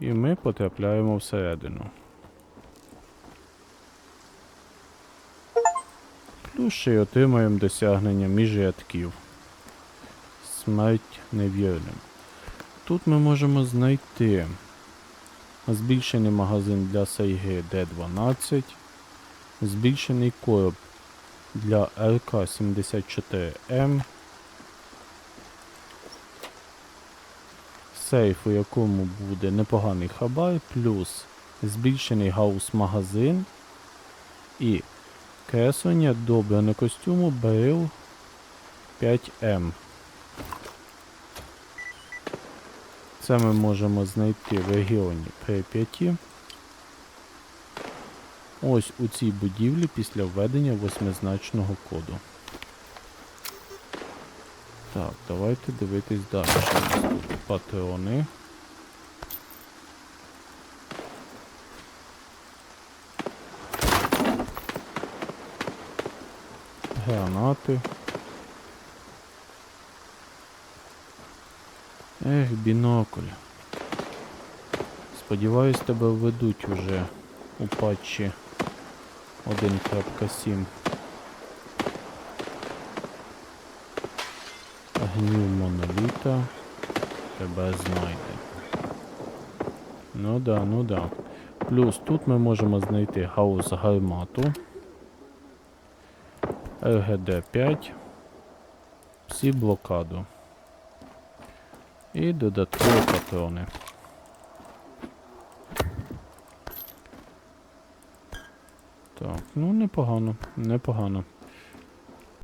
І ми потрапляємо всередину. Плюс ще й отримаємо досягнення між рядків. Смерть невірним. Тут ми можемо знайти збільшений магазин для Сайги D12, збільшений короб для РК-74М, сейф, у якому буде непоганий хабар, плюс збільшений гаус-магазин і креслення до бронекостюму Берил 5М. Це ми можемо знайти в регіоні Прип'яті. Ось у цій будівлі після введення восьмизначного коду. Так, давайте дивитись далі. Патрони. Гранати. Ех, бінокль. Сподіваюсь, тебе введуть уже у патчі 1.7. Гнів моноліта тебе знайде. Ну да, ну да. Плюс тут ми можемо знайти гаус гармату. РГД-5. Всі блокаду. І додаткові патрони. Так, ну непогано, непогано.